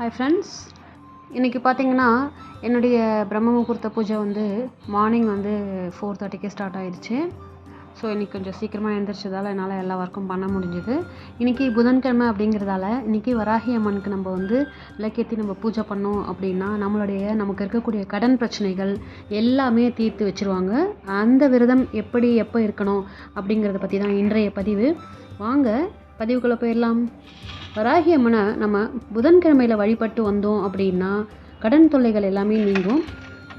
Hi friends இன்றைக்கி பார்த்தீங்கன்னா என்னுடைய பிரம்ம முகூர்த்த பூஜை வந்து மார்னிங் வந்து ஃபோர் தேர்ட்டிக்கே ஸ்டார்ட் ஆயிடுச்சு ஸோ இன்றைக்கி கொஞ்சம் சீக்கிரமாக எழுந்திரிச்சதால் என்னால் எல்லா ஒர்க்கும் பண்ண முடிஞ்சுது. இன்றைக்கி புதன்கிழமை அப்படிங்கிறதால இன்றைக்கி வராகி அம்மனுக்கு நம்ம வந்து விளக்கேற்றி நம்ம பூஜை பண்ணோம் அப்படின்னா நம்மளுடைய நமக்கு இருக்கக்கூடிய கடன் பிரச்சனைகள் எல்லாமே தீர்த்து வச்சுருவாங்க. அந்த விரதம் எப்படி எப்போ இருக்கணும் அப்படிங்கிறத பற்றி தான் இன்றைய பதிவு. வாங்க பதிவுக்குள்ளே போயிடலாம். வராகி அம்மனை நம்ம புதன்கிழமையில் வழிபட்டு வந்தோம் அப்படின்னா கடன் தொல்லைகள் எல்லாமே நீங்கும்.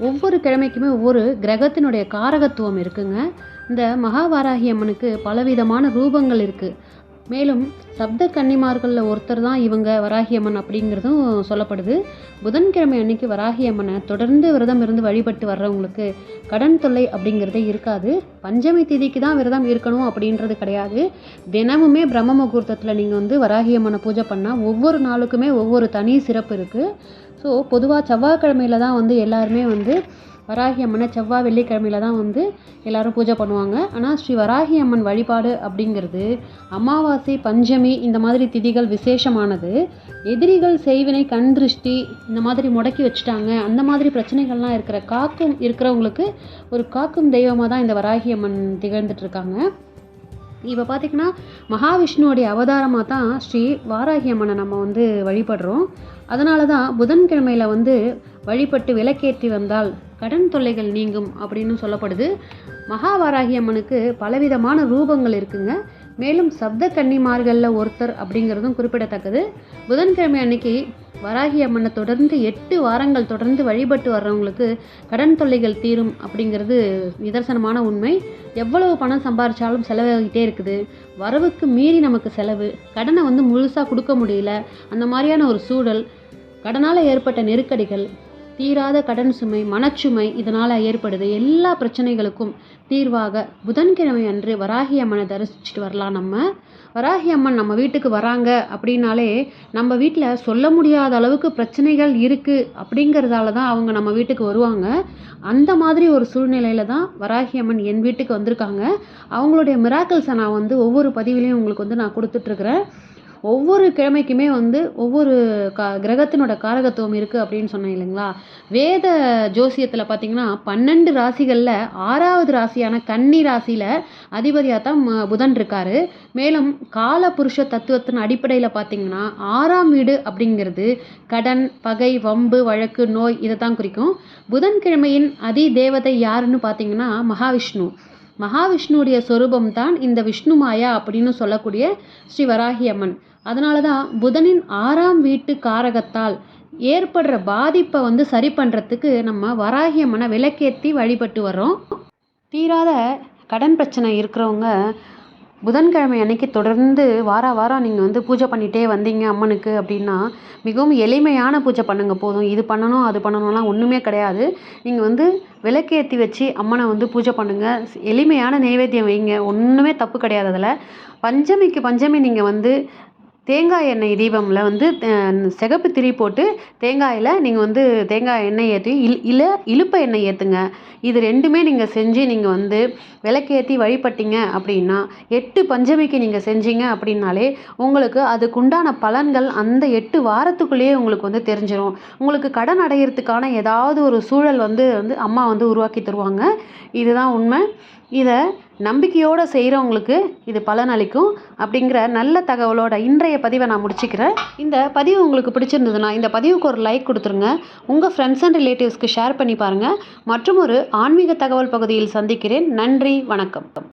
ஒவ்வொரு கிழமைக்குமே ஒவ்வொரு கிரகத்தினுடைய காரகத்துவம் இருக்குங்க. இந்த மகாவாராகி அம்மனுக்கு பலவிதமான ரூபங்கள் இருக்குது மேலும் சப்த கன்னிமார்களில் ஒருத்தர் தான் இவங்க வராகி அம்மன் அப்படிங்கிறதும் சொல்லப்படுது. புதன்கிழமை அன்னைக்கு வராகி அம்மனை தொடர்ந்து விரதம் இருந்து வழிபட்டு வர்றவங்களுக்கு கடன் தொல்லை அப்படிங்கிறதே இருக்காது. பஞ்சமி திதிக்கு தான் விரதம் இருக்கணும் அப்படின்றது கிடையாது. தினமுமே பிரம்ம முகூர்த்தத்தில் நீங்கள் வந்து வராகி அம்மனை பூஜை பண்ணால் ஒவ்வொரு நாளுக்குமே ஒவ்வொரு தனி சிறப்பு இருக்குது ஸோ பொதுவாக செவ்வாய்க்கிழமையில தான் வந்து எல்லாருமே வந்து வராகி அம்மனை செவ்வாய் வெள்ளிக்கிழமையில தான் வந்து எல்லோரும் பூஜை பண்ணுவாங்க. ஆனால் ஸ்ரீ வராகி அம்மன் வழிபாடு அப்படிங்கிறது அமாவாசை பஞ்சமி இந்த மாதிரி திதிகள் விசேஷமானது. எதிரிகள் செய்வினை கண் திருஷ்டி இந்த மாதிரி முடக்கி வச்சுட்டாங்க. அந்த மாதிரி பிரச்சனைகள்லாம் இருக்கிற காக்கும் இருக்கிறவங்களுக்கு ஒரு காக்கும் தெய்வமாக தான் இந்த வராகி அம்மன் திகழ்ந்துட்டு இருக்காங்க. இப்போ பார்த்திங்கன்னா மகாவிஷ்ணுவோடைய அவதாரமாக தான் ஸ்ரீ வாராகி அம்மனை நம்ம வந்து வழிபடுறோம். அதனால தான் புதன்கிழமையில் வந்து வழிபட்டு விளக்கேற்றி வந்தால் கடன் தொல்லைகள் நீங்கும் அப்படின்னு சொல்லப்படுது. மகாவாராகி அம்மனுக்கு பலவிதமான ரூபங்கள் இருக்குங்க. மேலும் சப்த கன்னிமார்களில் ஒருத்தர் அப்படிங்கிறதும் குறிப்பிடத்தக்கது. புதன்கிழமை அன்னைக்கு வராகி அம்மனை தொடர்ந்து எட்டு வாரங்கள் தொடர்ந்து வழிபட்டு வர்றவங்களுக்கு கடன் தொல்லைகள் தீரும் அப்படிங்கிறது நிதர்சனமான உண்மை. எவ்வளவு பணம் சம்பாரித்தாலும் செலவாகிட்டே இருக்குது. வரவுக்கு மீறி நமக்கு செலவு. கடனை வந்து முழுசாக கொடுக்க முடியல. அந்த மாதிரியான ஒரு சூழல். கடனால் ஏற்பட்ட நெருக்கடிகள். தீராத கடன் சுமை மனச்சுமை இதனால் ஏற்படுது. எல்லா பிரச்சனைகளுக்கும் தீர்வாக புதன்கிழமை அன்று வராகி அம்மனை தரிசிச்சுட்டு வரலாம் நம்ம. வராகி அம்மன் நம்ம வீட்டுக்கு வராங்க அப்படின்னாலே நம்ம வீட்டில் சொல்ல முடியாத அளவுக்கு பிரச்சனைகள் இருக்குது அப்படிங்கிறதால தான் அவங்க நம்ம வீட்டுக்கு வருவாங்க. அந்த மாதிரி ஒரு சூழ்நிலையில் தான் வராகி அம்மன் என் வீட்டுக்கு வந்திருக்காங்க. அவங்களுடைய மிராக்கிள்ஸை நான் வந்து ஒவ்வொரு பதிவிலையும் உங்களுக்கு வந்து நான் கொடுத்துட்ருக்குறேன் ஒவ்வொரு கிழமைக்குமே வந்து ஒவ்வொரு கா கிரகத்தினோட காரகத்துவம் இருக்குது அப்படின்னு சொன்னேன் இல்லைங்களா? வேத ஜோசியத்தில் பார்த்தீங்கன்னா பன்னெண்டு ராசிகளில் ஆறாவது ராசியான கன்னி ராசியில் அதிபதியாக தான் புதன் இருக்கார். மேலும் கால புருஷ தத்துவத்தின் அடிப்படையில் பார்த்தீங்கன்னா ஆறாம் வீடு அப்படிங்கிறது கடன் பகை வம்பு வழக்கு நோய் இதை தான் குறிக்கும். புதன்கிழமையின் அதி தேவதை யாருன்னு பார்த்தீங்கன்னா மகாவிஷ்ணு. மகாவிஷ்ணுடைய சொரூபம் தான் இந்த விஷ்ணுமாயா அப்படின்னு சொல்லக்கூடிய ஸ்ரீ வராகி அம்மன் அதனால தான் புதனின் ஆறாம் வீட்டு காரகத்தால் ஏற்படுற பாதிப்பை வந்து சரி பண்ணுறதுக்கு நம்ம வராகி அம்மனை விளக்கேற்றி வழிபட்டு வர்றோம். தீராத கடன் பிரச்சனை இருக்கிறவங்க புதன்கிழமை அன்னைக்கு தொடர்ந்து வார வாரம் நீங்கள் வந்து பூஜை பண்ணிகிட்டே வந்தீங்க அம்மனுக்கு அப்படின்னா மிகவும் எளிமையான பூஜை பண்ணுங்கள் போதும். இது பண்ணணும் அது பண்ணணும்லாம் ஒன்றுமே கிடையாது. நீங்கள் வந்து விளக்கேற்றி வச்சு அம்மனை வந்து பூஜை பண்ணுங்கள் எளிமையான நைவேத்தியம் வைங்க. ஒன்றுமே தப்பு கிடையாது அதில். பஞ்சமிக்கு பஞ்சமி நீங்கள் வந்து தேங்காய் எண்ணெய் தீபமில் வந்து சிகப்பு திரி போட்டு தேங்காயில் நீங்கள் வந்து தேங்காய் எண்ணெய் ஏற்றி இல் இல்லை இழுப்ப எண்ணெய் ஏற்றுங்க இது ரெண்டுமே நீங்கள் செஞ்சு நீங்கள் வந்து விளக்கேற்றி வழிபட்டீங்க அப்படின்னா எட்டு பஞ்சமிக்கு நீங்கள் செஞ்சீங்க அப்படின்னாலே உங்களுக்கு அதுக்குண்டான பலன்கள் அந்த எட்டு வாரத்துக்குள்ளேயே உங்களுக்கு வந்து தெரிஞ்சிடும் உங்களுக்கு கடன் அடையிறதுக்கான ஏதாவது ஒரு சூழல் வந்து வந்து அம்மா வந்து உருவாக்கி தருவாங்க. இதுதான் உண்மை. இதை நம்பிக்கையோடு செய்கிறவங்களுக்கு இது பலனளிக்கும் அப்படிங்கிற நல்ல தகவலோட இன்றைய பதிவை நான் முடிச்சுக்கிறேன். இந்த பதிவு உங்களுக்கு பிடிச்சிருந்ததுன்னா இந்த பதிவுக்கு ஒரு லைக் கொடுத்துருங்க. உங்கள் ஃப்ரெண்ட்ஸ் அண்ட் ரிலேட்டிவ்ஸ்க்கு ஷேர் பண்ணி பாருங்கள் மற்றும் ஒரு ஆன்மீக தகவல் பகுதியில் சந்திக்கிறேன். நன்றி வணக்கம்.